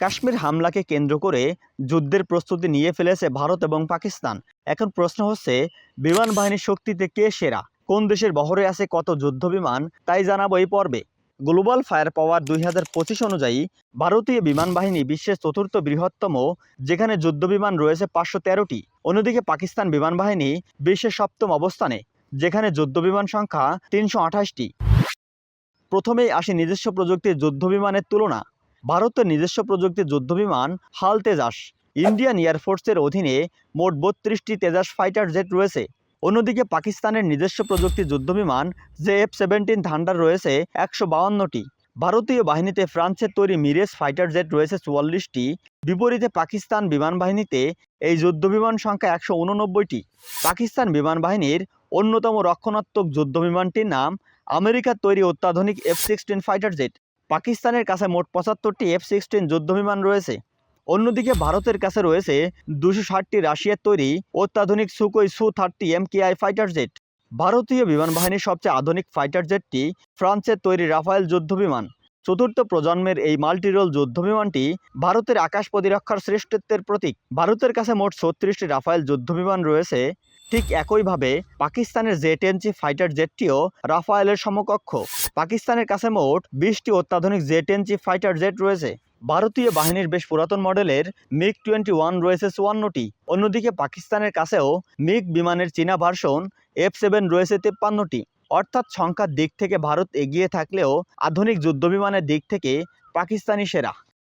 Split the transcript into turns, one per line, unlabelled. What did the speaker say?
কাশ্মীর হামলাকে কেন্দ্র করে যুদ্ধের প্রস্তুতি নিয়ে ফেলেছে ভারত এবং পাকিস্তান। এখন প্রশ্ন হচ্ছে, বিমান বাহিনীর শক্তিতে কে সেরা? কোন দেশের বহরে আছে কত যুদ্ধ বিমান তাই জানাব এই পর্বে। গ্লোবাল ফায়ার পাওয়ার দুই হাজার পঁচিশ অনুযায়ী, ভারতীয় বিমান বাহিনী বিশ্বের চতুর্থ বৃহত্তম, যেখানে যুদ্ধ বিমান রয়েছে পাঁচশো তেরোটি। অন্যদিকে পাকিস্তান বিমান বাহিনী বিশ্বের সপ্তম অবস্থানে, যেখানে যুদ্ধ বিমান সংখ্যা তিনশো আঠাশটি। প্রথমেই আসে নিজস্ব প্রযুক্তির যুদ্ধ বিমানের তুলনা। ভারতের নিজস্ব প্রযুক্তির যুদ্ধবিমান হাল তেজাস ইন্ডিয়ান এয়ারফোর্সের অধীনে মোট বত্রিশটি তেজাস ফাইটার জেট রয়েছে। অন্যদিকে পাকিস্তানের নিজস্ব প্রযুক্তির যুদ্ধবিমান জে এফ সেভেন্টিন থান্ডার রয়েছে একশো বাউান্নটি। ভারতীয় বাহিনীতে ফ্রান্সের তৈরি মিরেজ ফাইটার জেট রয়েছে চুয়াল্লিশটি। বিপরীতে পাকিস্তান বিমান বাহিনীতে এই যুদ্ধবিমান সংখ্যা একশো উননব্বইটি। পাকিস্তান বিমান বাহিনীর অন্যতম রক্ষণাত্মক যুদ্ধবিমানটির নাম আমেরিকার তৈরি অত্যাধুনিক এফ সিক্সটিন ফাইটার জেট। পাকিস্তানের কাছে মোট পঁচাত্তরটি এফ সিক্সটিন যুদ্ধবিমান রয়েছে। অন্যদিকে ভারতের কাছে রয়েছে দুশো ষাটটি রাশিয়ার তৈরি অত্যাধুনিক Sukhoi Su thirty M KI fighter jet ভারতীয় বিমান বাহিনীর সবচেয়ে আধুনিক ফাইটার জেটটি ফ্রান্সের তৈরি রাফায়েল যুদ্ধবিমান। চতুর্থ প্রজন্মের এই মাল্টিরোল যুদ্ধবিমানটি ভারতের আকাশ প্রতিরক্ষার শ্রেষ্ঠত্বের প্রতীক। ভারতের কাছে মোট ছত্রিশটি রাফায়েল যুদ্ধবিমান রয়েছে ঠিক একইভাবে পাকিস্তানের জে টেনজি ফাইটার জেটটিও রাফায়েলের সমকক্ষ। পাকিস্তানের কাছে মোট বিশটি অত্যাধুনিক জে টেনজি ফাইটার জেট রয়েছে। ভারতীয় বাহিনীর বেশ পুরাতন মডেলের মিগ টোয়েন্টি ওয়ান রয়েছে চুয়ান্নটি। অন্যদিকে পাকিস্তানের কাছেও মিগ বিমানের চীনা ভার্সন এফ সেভেন রয়েছে তেপ্পান্নটি। অর্থাৎ সংখ্যার দিক থেকে ভারত এগিয়ে থাকলেও আধুনিক যুদ্ধবিমানের দিক থেকে পাকিস্তানি সেরা।